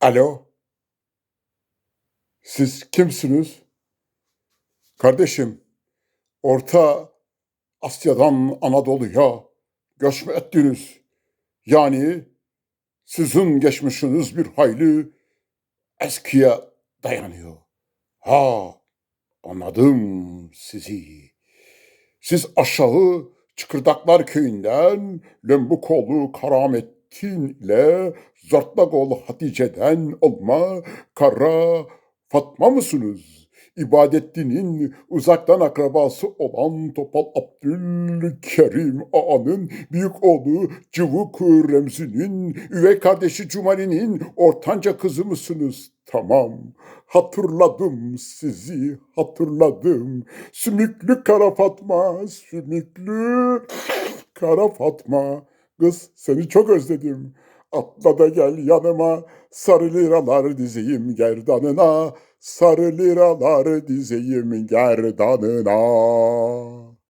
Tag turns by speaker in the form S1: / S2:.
S1: Alo. Siz kimsiniz? Kardeşim, Orta Asya'dan Anadolu'ya göç mü ettiniz? Yani sizin geçmişiniz bir hayli eskiye dayanıyor. Ha, anladım sizi. Siz aşağı Çıkırdaklar köyünden Lembukolu Karamettin ile Zartlagoğlu Hatice'den olma Kara Fatma mısınız? İbadettin'in uzaktan akrabası olan Topal Abdülkerim Ağa'nın büyük oğlu Cıvık Remzi'nin üvey kardeşi Cumali'nin ortanca kızı mısınız? Tamam, hatırladım sizi, hatırladım. Sümüklü Kara Fatma, sümüklü Kara Fatma. Kız seni çok özledim. Atla da gel yanıma, sarı liralar dizeyim gerdanına. Sarı liralar dizeyim gerdanına.